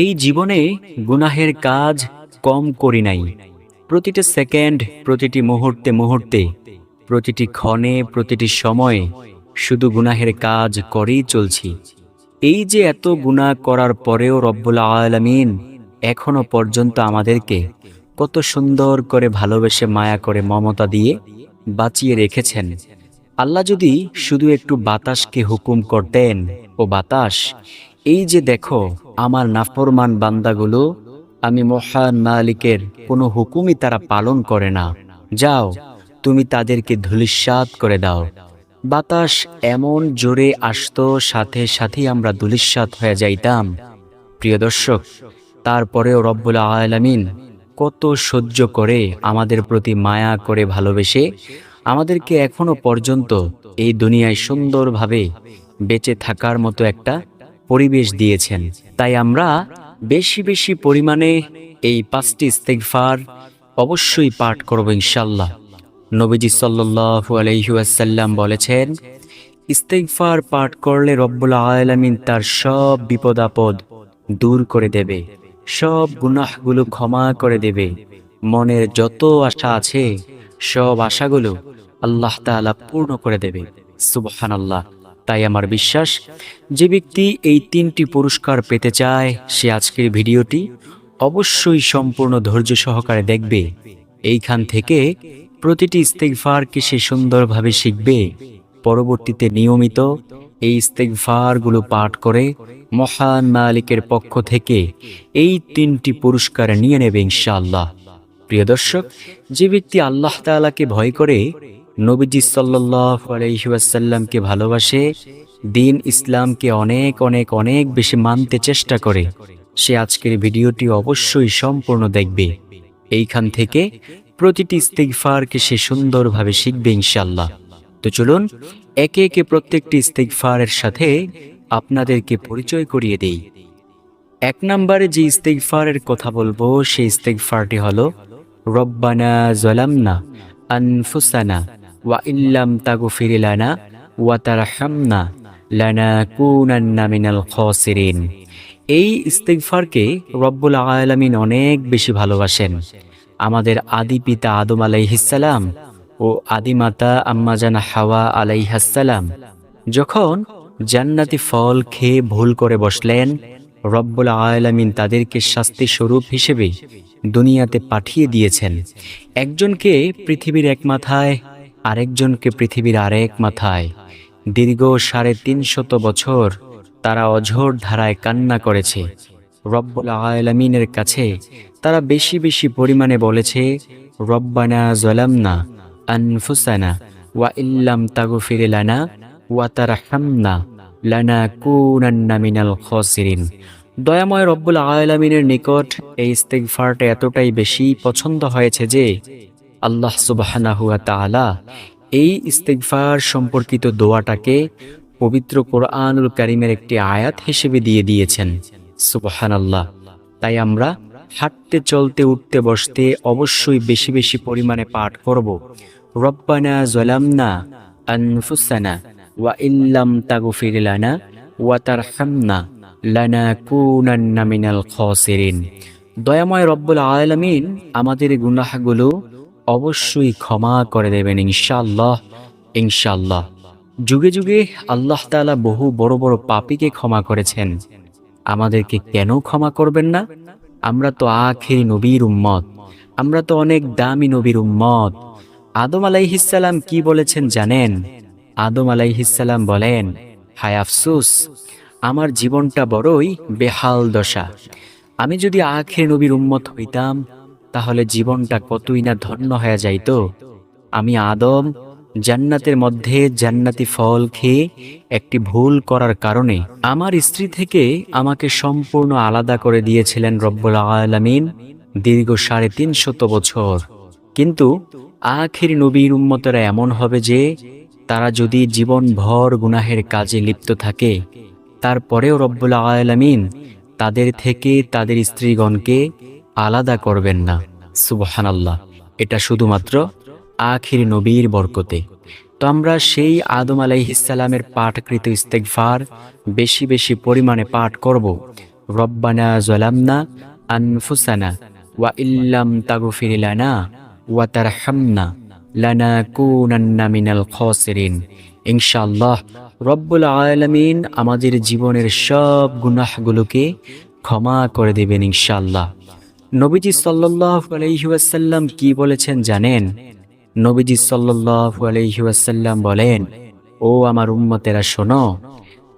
এই জীবনে গুনাহের কাজ কম করি নাই। প্রতিটি সেকেন্ড, প্রতিটি মুহূর্তে মুহূর্তে, প্রতিটি ক্ষণে, প্রতিটি সময়ে শুধু গুনাহের কাজ করেই চলছি। এই যে এত গুনাহ করার পরেও রব্বুল আলামিন এখনও পর্যন্ত আমাদেরকে কত সুন্দর করে ভালোবেসে মায়া করে মমতা দিয়ে বাঁচিয়ে রেখেছেন। আল্লাহ যদি শুধু একটু বাতাসকে হুকুম করতেন, ও বাতাস এই যে দেখো, আমার নাফরমান বান্দাগুলো, আমি মহান মালিকের কোনো হুকুমই তারা পালন করে না। যাও, তুমি তাদেরকে ধুলিস্বাত করে দাও। বাতাস এমন জোরে আসতো, সাথে সাথেই আমরা ধুলিস্বাত হয়ে যাইতাম। প্রিয় দর্শক, তারপরেও রব্বুল আলামিন কত সহ্য করে আমাদের প্রতি মায়া করে ভালোবেসে আমাদেরকে এখনও পর্যন্ত এই দুনিয়ায় সুন্দরভাবে বেঁচে থাকার মতো একটা পরিবেশ দিয়েছেন। তাই আমরা বেশি বেশি পরিমাণে এই পাঁচটি ইস্তেগফার অবশ্যই পাঠ করব ইনশাল্লাহ নবীজি সাল্লাল্লাহু আলাইহি ওয়াসাল্লাম বলেছেন, ইস্তেগফার পাঠ করলে রব্বুল আলামিন তার সব বিপদ আপদ দূর করে দেবে, সব গুনাহগুলো ক্ষমা করে দেবে। মনের যত আশা আছে, সব আশাগুলো আল্লাহ তাআলা পূর্ণ করে দেবে। সুবহানাল্লাহ। তাই আমার বিশ্বাস, যে ব্যক্তি এই তিনটি পুরস্কার পেতে চায়, সে আজকের ভিডিওটি অবশ্যই সম্পূর্ণ ধৈর্য সহকারে দেখবে। এইখান থেকে প্রতিটি ইস্তেগফারকে সে সুন্দরভাবে শিখবে। পরবর্তীতে নিয়মিত এই ইস্তেগফারগুলো পাঠ করে মহান মালিকের পক্ষ থেকে এই তিনটি পুরস্কার নিয়ে নেবে ইনশাআল্লাহ। প্রিয় দর্শক, যে ব্যক্তি আল্লাহ তাআলাকে ভয় করে নবীজি সাল্লাল্লাহু আলাইহি ওয়াসাল্লামকে ভালোবাসে, দিন ইসলামকে অনেক অনেক অনেক বেশি মানতে চেষ্টা করে। সে আজকের ভিডিওটি অবশ্যই সম্পূর্ণ দেখবে। এইখান থেকে প্রতিটি ইস্তেগফারকে সে সুন্দরভাবে শিখবে ইনশাল্লাহ তো চলুন, একে একে প্রত্যেকটি ইস্তেগফারের সাথে আপনাদেরকে পরিচয় করিয়ে দেই। এক নম্বরে যে ইস্তেগফারের কথা বলব, সেই ইস্তেগফারটি হলো, রব্বানা জলামনা আনফুসানা ওয়া ইল্লাম তাগফির লানা ওয়া মিনাল খাসিরিন এই ইস্তেগফারকে রব্বুল আলামিন অনেক বেশি ভালোবাসেন। আমাদের আদি পিতা আদম আলাইহিসাল্লাম ও আদিমাতা আম্মাজান হাওয়া আলাইহাসসালাম যখন জান্নাতি ফল খেয়ে ভুল করে বসলেন, রব্বুল আলামিন তাদেরকে শাস্তি স্বরূপ হিসেবে দুনিয়াতে পাঠিয়ে দিয়েছেন। একজনকে পৃথিবীর এক মাথায় আরেকজনকে পৃথিবীর আরেক মাথায়। দীর্ঘ সাড়ে তিনশত বছর তারা অঝোর ধারায় কান্না করেছে। রব্বুল আলামিনের কাছে তারা বেশি বেশি পরিমাণে বলেছে, রব্বানা জলামনা আনফুসানা ওয়া ইল্লাম তাগফির লানা ওয়া লানা লানাকুনান্না মিনাল খাসিরিন। দয়াময় রব্বুল আলামিনের নিকট এই ইস্তেগফারটা এতটাই বেশি পছন্দ হয়েছে যে আল্লাহ সুবহানাহু ওয়া তাআলা এই ইস্তেগফার সম্পর্কিত দোয়াটাকে পবিত্র কোরআনুল কারিমের একটি আয়াত হিসেবে দিয়ে দিয়েছেন। সুবাহান আল্লাহ তাই আমরা হাঁটতে, চলতে, উঠতে, বসতে অবশ্যই বেশি বেশি পরিমাণে পাঠ করব। রব্বানা জলামনা আনফুসানা ওয়া ইল্লাম তাগফির লানা ওয়া তারহামনা লানাকুনান্না মিনাল খাসিরিন। দয়াময় রব্বুল আলামিন আমাদের গুনাহগুলো অবশ্যই ক্ষমা করে দেবেন ইনশাআল্লাহ ইনশাআল্লাহ। যুগে যুগে আল্লাহ তাআলা বহু বড় বড় পাপীকে ক্ষমা করেছেন। আমাদেরকে কেন ক্ষমা করবেন না? আমরা তো আখেরি নবীর উম্মত। আমরা তো অনেক দামি নবীর উম্মত। আদম আলাইহিসসালাম কি বলেছেন জানেন? আদম আলাইহিসাল্লাম বলেন, হায় আফসুস, আমার জীবনটা বড়ই বেহাল দশা। আমি যদি আখের নবীর উম্মত হইতাম তাহলে জীবনটা কতই না ধন্য হয়ে যাইত আমি আদম জান্নাতের মধ্যে জান্নাতি ফল খেয়ে একটি ভুল করার কারণে আমার স্ত্রী থেকে আমাকে সম্পূর্ণ আলাদা করে দিয়েছিলেন রব্বুল আলামিন দীর্ঘ সাড়ে তিনশত বছর। কিন্তু আখির নবীর উম্মতরা এমন হবে যে তারা যদি জীবনভর গুনাহের কাজে লিপ্ত থাকে, তারপরেও রব্বুল আলামিন তাদের থেকে তাদের স্ত্রীগণকে আলাদা করবেন না। সুবহানাল্লাহ। এটা শুধুমাত্র আখির নবীর বরকতে। তো আমরা সেই আদম আলাইহিসালামের পাঠকৃত ইস্তেগফার বেশি বেশি পরিমাণে পাঠ করব। রব্বানা জলামনা আনফুসানা ওয়া ইল্লাম তাগফির লানা ওয়া তারহামনা লানাকুনান্না মিনাল খাসিরিন। ইনশাআল্লাহ রব্বুল আলামিন আমাদের জীবনের সব গুনাহগুলোকে ক্ষমা করে দেবেন ইনশাআল্লাহ। নবীজি সাল্লাল্লাহু আলাইহি ওয়াসাল্লাম কি বলেছেন জানেন? নবীজি সাল্লাল্লাহু আলাইহি ওয়াসাল্লাম বলেন, ও আমার উম্মতেরা, শোনো,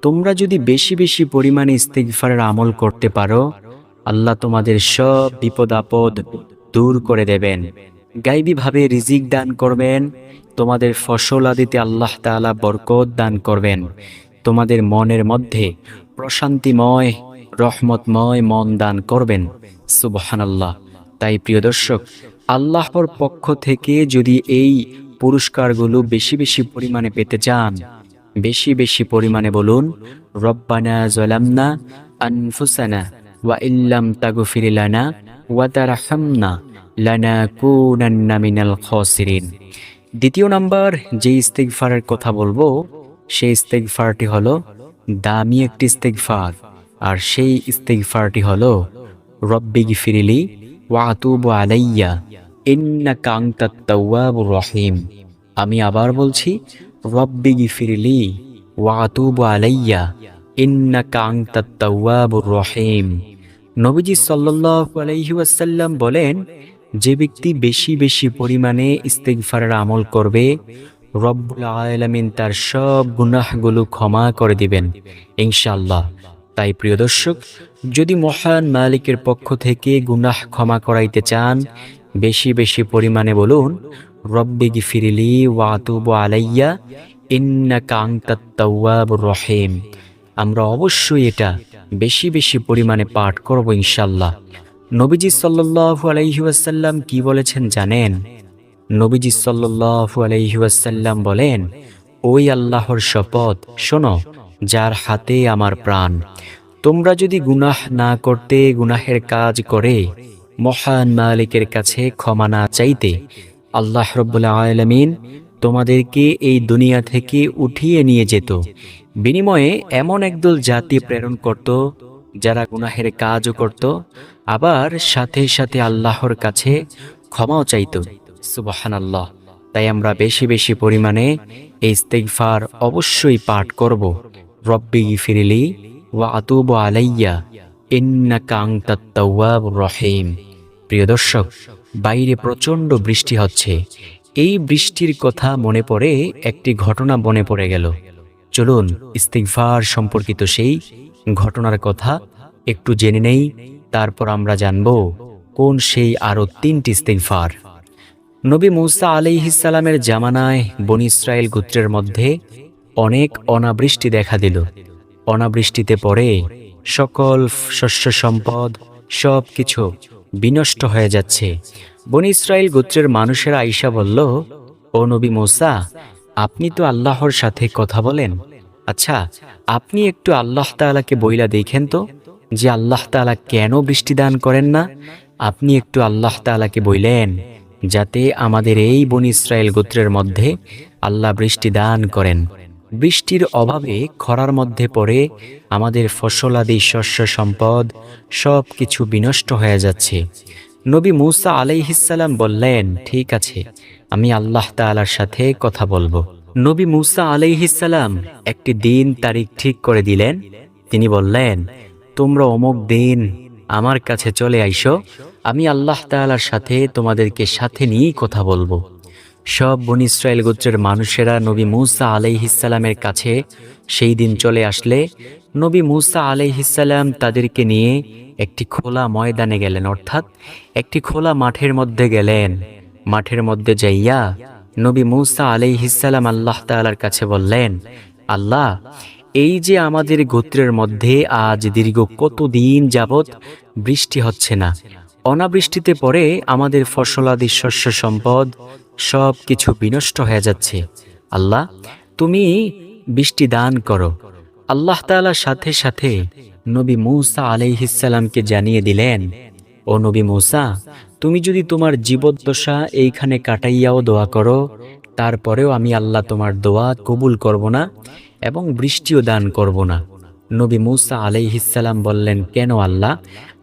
তোমরা যদি বেশি বেশি পরিমাণে ইস্তেগফারের আমল করতে পারো, আল্লাহ তোমাদের সব বিপদ আপদ দূর করে দেবেন। গাইবীভাবে রিজিক দান করবেন, তোমাদের ফসল আদিতে আল্লাহ তাআলা বরকত দান করবেন। তোমাদের মনের মধ্যে প্রশান্তিময়, রহমতময় মন দান করবেন। সুবহানাল্লাহ। তাই প্রিয় দর্শক, আল্লাহর পক্ষ থেকে যদি এই পুরস্কারগুলো বেশি বেশি পরিমাণে পেতে চান, বেশি বেশি পরিমাণে বলুন, রব্বানা জলামনা আনফুসানা ওয়া ইল্লাম তাগফির লানা ওয়া তারহামনা লানাকুনান্না মিনাল খাসিরিন। দ্বিতীয় নাম্বার, যে ইস্তেগফারের কথা বলব, সেই ইস্তেগফারটি হলো দামি একটি ইস্তেগফার। আর সেই ইস্তেগফারটি হলো রব্বি গিফিরিলি ওয়া আতুবু আলাইয়া, ইন্নাকা আনতাত তাওয়াবুর রহিম। আমি আবার বলছি, রব্বি গিফিরিলি ওয়া আতুবু আলাইয়া, ইন্নাকা আনতাত তাওয়াবুর রহিম। নবীজি সাল্লাল্লাহু আলাইহি ওয়াসাল্লাম বলেন, যে ব্যক্তি বেশি বেশি পরিমাণে ইস্তেগফারের আমল করবে, রব্বুল আলামিন তার সব গুনাহগুলো ক্ষমা করে দিবেন, ইনশাআল্লাহ। তাই প্রিয় দর্শক, যদি মহান মালিকের পক্ষ থেকে গুনাহ ক্ষমা করাইতে চান, বেশি বেশি পরিমাণে বলুন, রব্বি গিফিরিলি ওয়াতুব আলাইয়া, ইন্নাকা আনতাত তাওয়াবুর রহিম। আমরা অবশ্যই এটা বেশি বেশি পরিমাণে পাঠ করব ইনশাল্লাহ নবীজি সাল্লাল্লাহু আলাইহি ওয়াসাল্লাম কি বলেছেন জানেন? নবীজি সাল্লাল্লাহু আলাইহি ওয়াসাল্লাম বলেন, ওই আল্লাহর শপথ শোনো যার হাতে আমার প্রাণ। তোমরা যদি গুনাহ না করতে গুনাহের কাজ করে, মহান মালিকের কাছে ক্ষমা না চাইতে, আল্লাহ রব্বুল আলামিন তোমাদেরকে এই দুনিয়া থেকে উঠিয়ে নিয়ে যেত। বিনিময়ে এমন একদল জাতি প্রেরণ করত, যারা গুনাহের কাজও করত, আবার সাথে সাথে আল্লাহর কাছে ক্ষমাও চাইত। সুবাহান আল্লাহ তাই আমরা বেশি বেশি পরিমাণে এই ইস্তেগফার অবশ্যই পাঠ করব। রব্বি ফিরিলি ওয়া আতুবু আলাইয়া রহিম প্রিয় দর্শক, বাইরে প্রচণ্ড বৃষ্টি হচ্ছে। এই বৃষ্টির কথা মনে পড়ে একটি ঘটনা মনে পড়ে গেল। চলুন ইস্তিগফার সম্পর্কিত সেই ঘটনার কথা একটু জেনে নেই, তারপর আমরা জানব কোন সেই আরও তিনটি ইস্তিগফার। নবী মুসা আলাইহিসালামের জামানায় বনি ইসরায়েল গোত্রের মধ্যে অনেক অনাবৃষ্টি দেখা দিল। অনাবৃষ্টিতে পরে সকল শস্য সম্পদ সব কিছু বিনষ্ট হয়ে যাচ্ছে। বনি ইসরায়েল গোত্রের মানুষেরা আইসা বলল, ও নবী মোসা, আপনি তো আল্লাহর সাথে কথা বলেন। আচ্ছা আপনি একটু আল্লাহ তাআলাকে বইলা দেখেন তো, যে আল্লাহ তাআলা কেন বৃষ্টি দান করেন না? আপনি একটু আল্লাহ তাআলাকে বইলেন, যাতে আমাদের এই বনি ইসরায়েল গোত্রের মধ্যে আল্লাহ বৃষ্টি দান করেন। বৃষ্টির অভাবে খরার মধ্যে পড়ে আমাদের ফসলাদি শস্য সম্পদ সব কিছু বিনষ্ট হয়ে যাচ্ছে। নবী মুসা আলাইহিসাল্লাম বললেন, ঠিক আছে, আমি আল্লাহ তাআলার সাথে কথা বলব। নবী মুসা আলাইহিসাল্লাম একটি দিন তারিখ ঠিক করে দিলেন। তিনি বললেন, তোমরা অমুক দিন আমার কাছে চলে আইসো, আমি আল্লাহ তাআলার সাথে তোমাদেরকে সাথে নিয়েই কথা বলব। সব বন ইসরায়েল গোত্রের মানুষেরা নবী মুসা আলাইহিসাল্লামের কাছে সেই দিন চলে আসলে নবী মুসা আলাইহিসাল্লাম তাদেরকে নিয়ে একটি খোলা ময়দানে গেলেন, অর্থাৎ একটি খোলা মাঠের মধ্যে গেলেন। মাঠের মধ্যে যাইয়া নবী মুসা আলাইহিসাল্লাম আল্লাহ তাআলার কাছে বললেন, আল্লাহ, এই যে আমাদের গোত্রের মধ্যে আজ দীর্ঘ কতদিন যাবৎ বৃষ্টি হচ্ছে না? অনাবৃষ্টিতে পরে আমাদের ফসলাদি শস্য সম্পদ সব কিছু বিনষ্ট হয়ে যাচ্ছে। আল্লাহ, তুমি বৃষ্টি দান করো। আল্লাহ তাআলার সাথে সাথে নবী মৌসা আলাইহিসাল্লামকে জানিয়ে দিলেন, ও নবী মৌসা, তুমি যদি তোমার জীবদ্দশা এইখানে কাটাইয়াও দোয়া করো, তারপরেও আমি আল্লাহ তোমার দোয়া কবুল করব না এবং বৃষ্টিও দান করব না। নবী মুসা আলাইহিসাল্লাম বললেন, কেন আল্লাহ,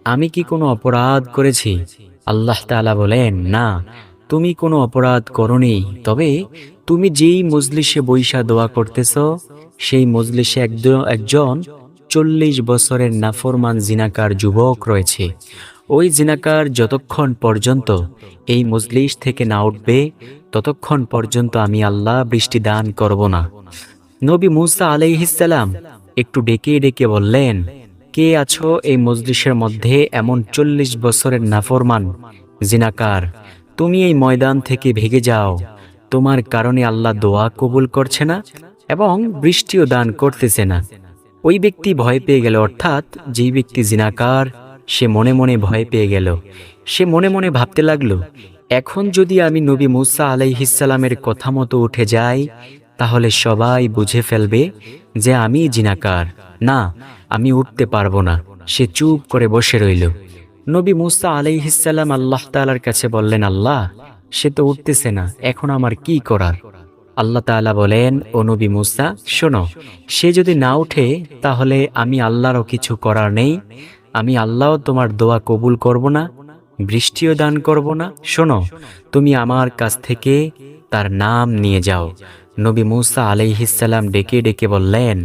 আমি কি কোনো অপরাধ করেছি? আল্লাহ তাআলা বলেন, না তুমি কোনো অপরাধ করনি, তবে তুমি যেই মজলিসে বৈশা দোয়া করতেছ, সেই মজলিসে একজন চল্লিশ বছরের নাফরমান জিনাকার যুবক রয়েছে। ওই জিনাকার যতক্ষণ পর্যন্ত এই মজলিস থেকে না উঠবে, ততক্ষণ পর্যন্ত আমি আল্লাহ বৃষ্টি দান করব না। নবী মুসা আলাইহিসাল্লাম একটু ডেকে ডেকে বললেন, কে আছো এই মজলিসের মধ্যে এমন চল্লিশ বছরের নাফরমান জিনাকার? তুমি এই ময়দান থেকে ভেগে যাও। তোমার কারণে আল্লাহ দোয়া কবুল করছে না এবং বৃষ্টিও দান করতেছে না। ওই ব্যক্তি ভয় পেয়ে গেল, অর্থাৎ যেই ব্যক্তি জিনাকার, সে মনে মনে ভয় পেয়ে গেল। সে মনে মনে ভাবতে লাগল, এখন যদি আমি নবী মুসা আলাইহিসালামের কথা মতো উঠে যাই, তাহলে সবাই বুঝে ফেলবে যে আমি জিনাকার। না, আমি উঠতে পারব না। সে চুপ করে বসে রইল। নবী মুসা আলাইহিসাল্লাম আল্লাহ তাআলার কাছে বললেন, আল্লাহ, সে তো উঠতেছে না, এখন আমার কি করার? আল্লাহ তাআলা বলেন, ও নবী মুসা, শোনো, সে যদি না উঠে, তাহলে আমি আল্লাহরও কিছু করার নেই। আমি আল্লাহও তোমার দোয়া কবুল করব না, বৃষ্টিও দান করব না। শোনো, তুমি আমার কাছ থেকে তার নাম নিয়ে যাও। নবী মুসা আলাইহিসাল্লাম ডেকে ডেকে বললেন,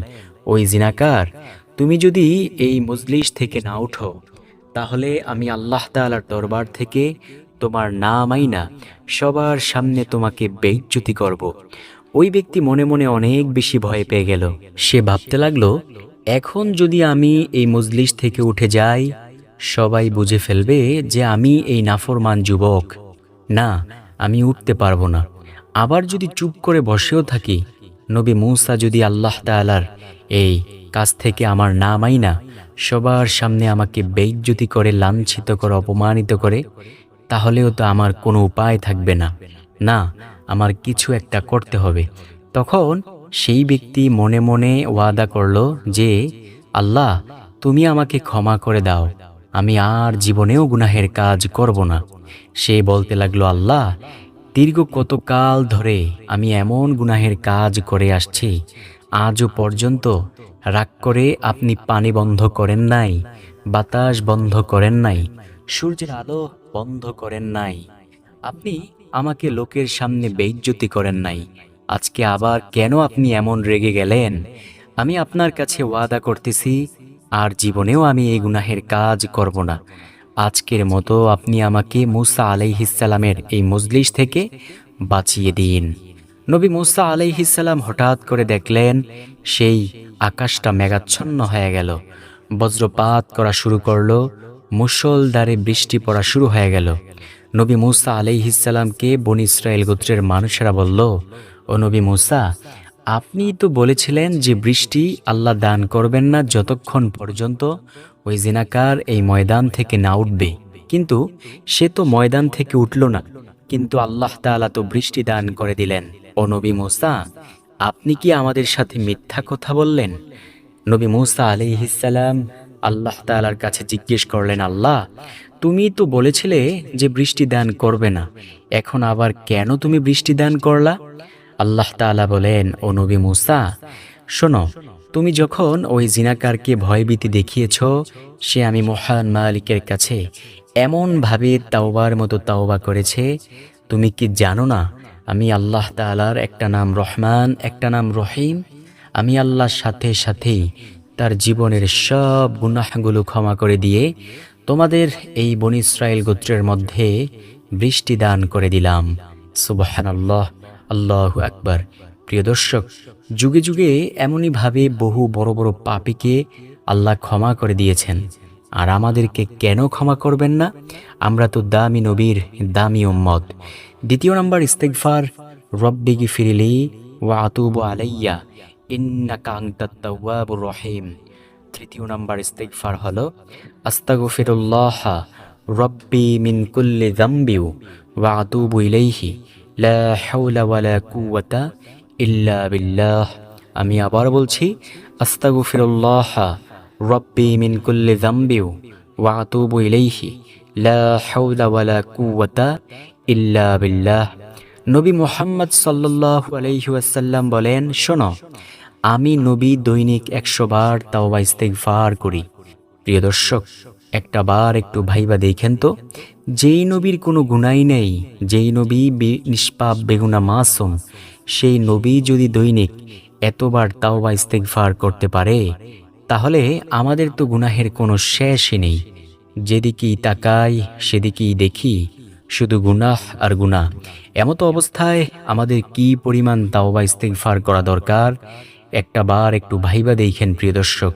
ওই জিনাকার, তুমি যদি এই মজলিস থেকে না উঠো তাহলে আমি আল্লাহ তাআলার দরবার থেকে তোমার নামাই না সবার সামনে তোমাকে বেইজ্জতি করব। ওই ব্যক্তি মনে মনে অনেক বেশি ভয় পেয়ে গেল। সে ভাবতে লাগল, এখন যদি আমি এই মজলিস থেকে উঠে যাই, সবাই বুঝে ফেলবে যে আমি এই নাফরমান যুবক। না, আমি উঠতে পারব না। আবার যদি চুপ করে বসেও থাকি, নবী মূসা যদি আল্লাহ তাআলার এই কাছ থেকে আমার নামাই না সবার সামনে আমাকে বেইজ্জতি করে, লাঞ্ছিত করে, অপমানিত করে, তাহলেও তো আমার কোনো উপায় থাকবে না। না, আমার কিছু একটা করতে হবে। তখন সেই ব্যক্তি মনে মনে ওয়াদা করল যে, আল্লাহ, তুমি আমাকে ক্ষমা করে দাও। আমি আর জীবনেও গুনাহের কাজ করব না। সে বলতে লাগল, আল্লাহ, দীর্ঘ কতকাল ধরে আমি এমন গুনাহের কাজ করে আসছি, আজও পর্যন্ত রাগ করে আপনি পানি বন্ধ করেন নাই, বাতাস বন্ধ করেন নাই, সূর্যের আলো বন্ধ করেন নাই। আপনি আমাকে লোকের সামনে বেইজ্জতি করেন নাই। আজকে আবার কেন আপনি এমন রেগে গেলেন? আমি আপনার কাছে ওয়াদা করতেছি, আর জীবনেও আমি এই গুনাহের কাজ করব না। আজকের মতো আপনি আমাকে মুসা আলাইহিসালামের এই মজলিস থেকে বাঁচিয়ে দিন। নবী মুসা আলাইহিসাল্লাম হঠাৎ করে দেখলেন, সেই আকাশটা মেঘাচ্ছন্ন হয়ে গেল। বজ্রপাত করা শুরু করল, মুষলধারে বৃষ্টি পড়া শুরু হয়ে গেল। নবী মুসা আলাইহিসাল্লামকে বন ইসরায়েল গোত্রের মানুষেরা বলল, ও নবী মুসা, আপনি তো বলেছিলেন যে বৃষ্টি আল্লাহ দান করবেন না যতক্ষণ পর্যন্ত ওই জিনাকার এই ময়দান থেকে না উঠবে। কিন্তু সে তো ময়দান থেকে উঠল না, কিন্তু আল্লাহ তাআলা তো বৃষ্টি দান করে দিলেন। ও নবী মুসা, আপনি কি আমাদের সাথে মিথ্যা কথা বললেন? নবী মুসা আলাইহিসাল্লাম আল্লাহ তাআলার কাছে জিজ্ঞেস করলেন, আল্লাহ, তুমি তো বলেছিলে যে বৃষ্টি দান করবে না, এখন আবার কেন তুমি বৃষ্টি দান করলা? আল্লাহ তাআলা বলেন, ও নবী মুসা, শোনো, তুমি যখন ওই জিনাকারকে ভয়ভীতি দেখিয়েছ, সে আমি মহান মালিকের কাছে এমনভাবে তাওবার মতো তাওবা করেছে, তুমি কি জানো না আমি আল্লাহ তাআলার একটা নাম রহমান, একটা নাম রহিম। আমি আল্লাহর সাথে সাথেই তার জীবনের সব গুনাহগুলো ক্ষমা করে দিয়ে তোমাদের এই বন ইসরায়েল গোত্রের মধ্যে বৃষ্টি দান করে দিলাম। সুবাহান আল্লাহ আল্লাহ আকবার। প্রিয় দর্শক, যুগে যুগে এমনইভাবে বহু বড় বড় পাপীকে আল্লাহ ক্ষমা করে দিয়েছেন। আর আমাদেরকে কেন ক্ষমা করবেন না? আমরা তো দামি নবীর দামি উম্মত। দ্বিতীয় নম্বর ইস্তেকফার রব্বিগি ফিরিলি ওয়া আতুব আলাইয়া। ইন্নাকা আনতাত তাওয়াবুর রহিম। তৃতীয় নম্বর, ইস্তেগফার হলো, আস্তাগফিরুল্লাহ রব্বি মিন কুল্লি যামবি ওয়া আতুবু ইলাইহি। লা হাওলা ওয়ালা কুওয়াতা ইল্লা বিল্লাহ। আমি আবার বলছি, আস্তাগফিরুল্লাহ রব্বি মিন কুল্লি যামবি ওয়া আতুবু ইলাইহি, লা হাওলা ওয়ালা কুওয়াতা ইল্লা বিল্লাহ। নবী মুহাম্মদ সাল্লাল্লাহু আলাইহি ওয়াসাল্লাম বলেন, শোনো, আমি নবী দৈনিক একশো বার তাওবা ইস্তেগফার করি। প্রিয় দর্শক, একটা বার একটু ভাইবা দেখেন তো, যেই নবীর কোনো গুণাই নেই, যেই নবী নিষ্পাপ, বেগুনা মাসুম, সেই নবী যদি দৈনিক এতবার তাওবা ইস্তেগফার করতে পারে তাহলে আমাদের তো গুনাহের কোনো শেষই নেই। যেদিকেই তাকাই, সেদিকেই দেখি শুধু গুনাহ আর গুনাহ। এমতো অবস্থায় আমাদের কি পরিমাণ তাওবা ইস্তেগফার করা দরকার? একটা বার একটু ভাইবা দেখেন প্রিয় দর্শক।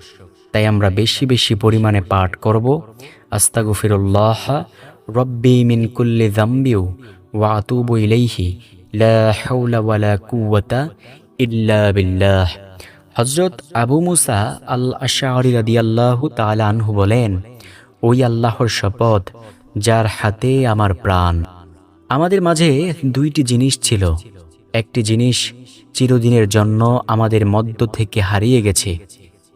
তাই আমরা বেশি বেশি পরিমাণে পাঠ করব। আস্তাগফিরুল্লাহ, রব্বি মিন কুল্লি যামবিউ ওয়া আতুবু ইলাইহি। লা হাওলা ওয়ালা কুওয়াতা ইল্লা বিল্লাহ। হযরত আবু মুসা আল আশআরি রাদিয়াল্লাহু তাআলা আনহু বলেন, ওই আল্লাহর শপথ, যার হাতে আমার প্রাণ। আমাদের মাঝে দুইটি জিনিস ছিল। একটি জিনিস চিরদিনের জন্য আমাদের মধ্য থেকে হারিয়ে গেছে।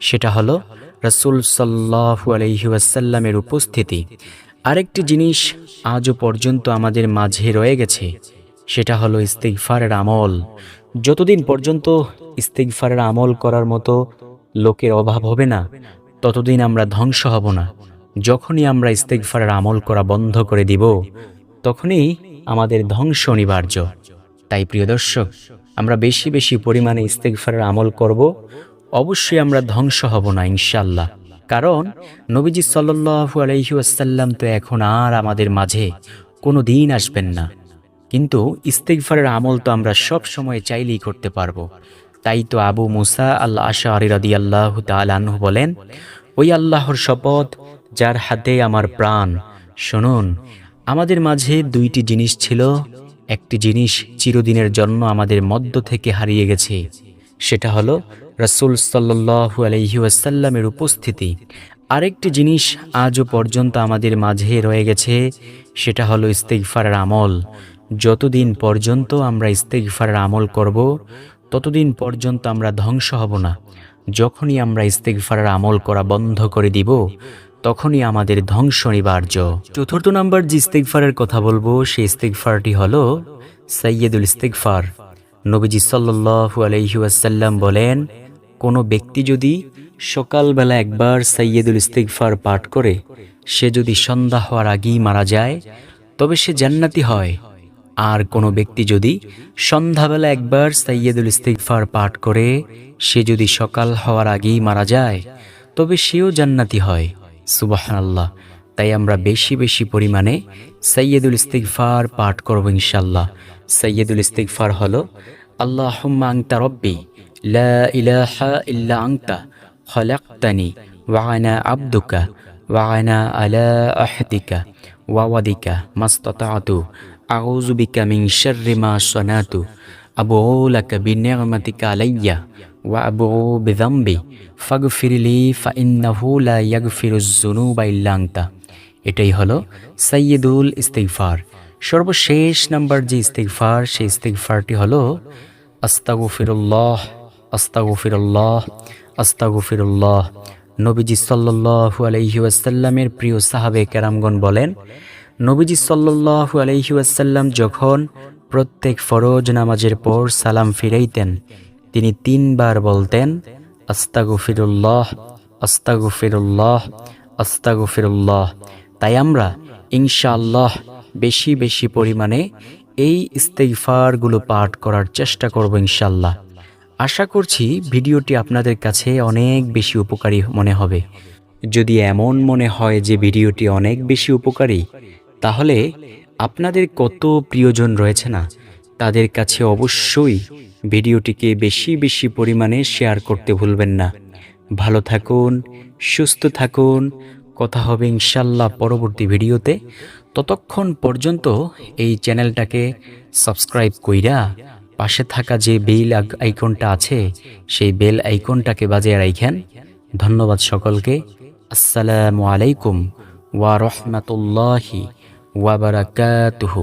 সেটা হলো রসুল সাল্লাহু আলহিউসাল্লামের উপস্থিতি। আরেকটি জিনিস আজও পর্যন্ত আমাদের মাঝে রয়ে গেছে। সেটা হলো ইস্তিগফারের আমল। যতদিন পর্যন্ত ইস্তিগফারের আমল করার মতো লোকের অভাব হবে না, ততদিন আমরা ধ্বংস হব না। যখনই আমরা ইস্তেগফারের আমল করা বন্ধ করে দিব, তখনই আমাদের ধ্বংস অনিবার্য। তাই প্রিয় দর্শক, আমরা বেশি বেশি পরিমাণে ইস্তেগফারের আমল করব, অবশ্যই আমরা ধ্বংস হব না ইনশাল্লাহ কারণ নবীজি সাল্লু আলহি আসাল্লাম তো এখন আর আমাদের মাঝে কোনো দিন আসবেন না। কিন্তু ইস্তেকফারের আমল তো আমরা সব সময় চাইলেই করতে পারব। তাই তো আবু মুসা আল্লাহ আশা আরি রাদি আল্লাহ তালাহ বলেন, ওই আল্লাহর শপথ, যার হাতে আমার প্রাণ, শুনুন, আমাদের মাঝে দুইটি জিনিস ছিল। একটি জিনিস চিরদিনের জন্য আমাদের মধ্য থেকে হারিয়ে গেছে, সেটা হলো রসুল সাল্লু আলহি আসাল্লামের উপস্থিতি। আরেকটি জিনিস আজও পর্যন্ত আমাদের মাঝে রয়ে গেছে, সেটা হলো ইস্তেগফারের আমল। যতদিন পর্যন্ত আমরা ইস্তেগফারের আমল করব, ততদিন পর্যন্ত আমরা ধ্বংস হব না। যখনই আমরা ইস্তেগফারের আমল করা বন্ধ করে দিব, তখনই আমাদের ধ্বংস অনিবার্য চতুর্থ নাম্বার যে ইস্তেকফারের কথা বলব, সেই ইস্তেকফারটি হল সৈয়দুল ইস্তেকফার নবীজি সাল্লু আলহিউসাল্লাম বলেন, কোনো ব্যক্তি যদি সকালবেলা একবার সৈয়দুল ইস্তেকফার পাঠ করে, সে যদি সন্ধ্যা হওয়ার আগেই মারা যায়, তবে সে জান্নাতি হয়। আর কোনো ব্যক্তি যদি সন্ধ্যাবেলা একবার সৈয়দুল ইস্তেগফার পাঠ করে, সে যদি সকাল হওয়ার আগেই মারা যায়, তবে সেও জান্নাতি হয়। সুবাহান আল্লাহ তাই আমরা বেশি বেশি পরিমাণে সৈয়দুল ইস্তেগফার পাঠ করব ইনশাল্লাহ সৈয়দুল ইস্তেগফার হলো আল্লাহ আংতা রব্বি ইলাহা ওয়ানা আব্দুকা ওয়ানা আলা আহদিকা ওয়াওয়াদিকা মাস্তাতাতু আলাইয়া ওয়া আনতা এটাই হলো সাইয়্যিদুল ইস্তিগফার। সর্বশেষ নাম্বার যে ইস্তিগফার, সেই ইস্তিগফারটি হলো আস্তাগফিরুল্লাহ আস্তাগফিরুল্লাহ আস্তাগফিরুল্লাহ। নবীজি সাল্লাল্লাহু আলাইহি ওয়াসাল্লামের প্রিয় সাহাবে কেরামগণ বলেন নবীজি সাল্লাল্লাহু আলাইহি ওয়াসাল্লাম যখন প্রত্যেক ফরজ নামাজের পর সালাম ফিরাইতেন, তিনি তিনবার বলতেন, আস্তাগফিরুল্লাহ আস্তাগফিরুল্লাহ আস্তাগফিরুল্লাহ। তাই আমরা ইনশাআল্লাহ বেশি বেশি পরিমাণে এই ইস্তেগফারগুলো পাঠ করার চেষ্টা করব ইনশাল্লাহ আশা করছি ভিডিওটি আপনাদের কাছে অনেক বেশি উপকারী মনে হবে। যদি এমন মনে হয় যে ভিডিওটি অনেক বেশি উপকারী তাহলে আপনাদের কত প্রিয়জন রয়েছে না? তাদের কাছে অবশ্যই ভিডিওটিকে বেশি বেশি পরিমাণে শেয়ার করতে ভুলবেন না। ভালো থাকুন, সুস্থ থাকুন। কথা হবে ইনশাল্লাহ পরবর্তী ভিডিওতে। ততক্ষণ পর্যন্ত এই চ্যানেলটাকে সাবস্ক্রাইব কইরা পাশে থাকা যে বেল আইকনটা আছে, সেই বেল আইকনটাকে বাজিয়ে রাখেন ধন্যবাদ সকলকে। আসসালামু আলাইকুম ওয়া রহমাতুল্লাহি ওয়া বারাকাতুহু